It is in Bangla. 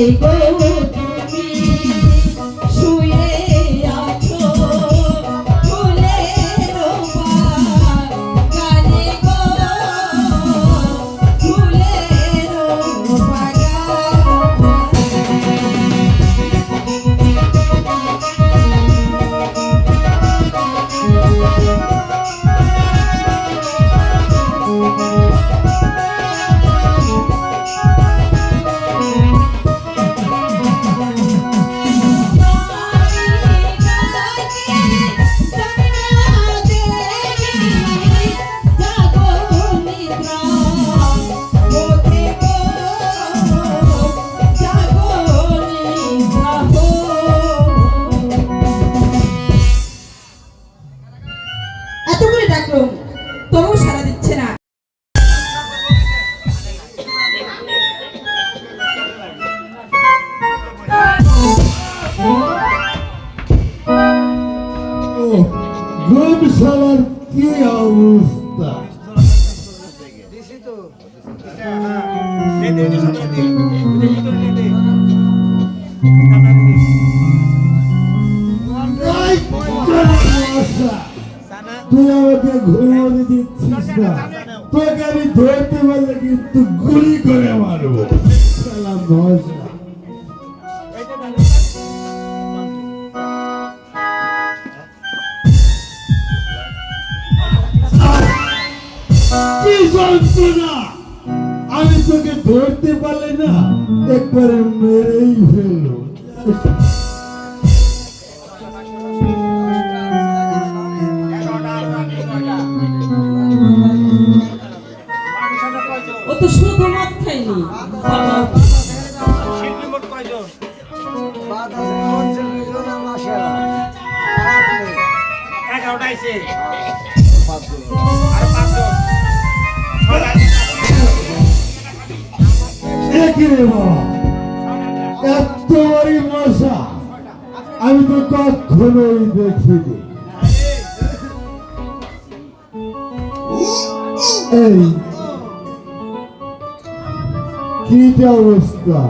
কে গো গম কি অবস্থা তুই আমাকে ঘুমোতে দিচ্ছিস না তোকে আমি ধরতে পারলে কিন্তু গুলি করে মারবো শালা মশা কি যন্ত্রণা আমি তোকে ধরতে পারলে না একবারে মেরেই ফেলল ও তো শুধু মদ একই রে বাবা এত বড় মশা। আমি তো কখনোই দেখিনি। এই কি অবস্থা।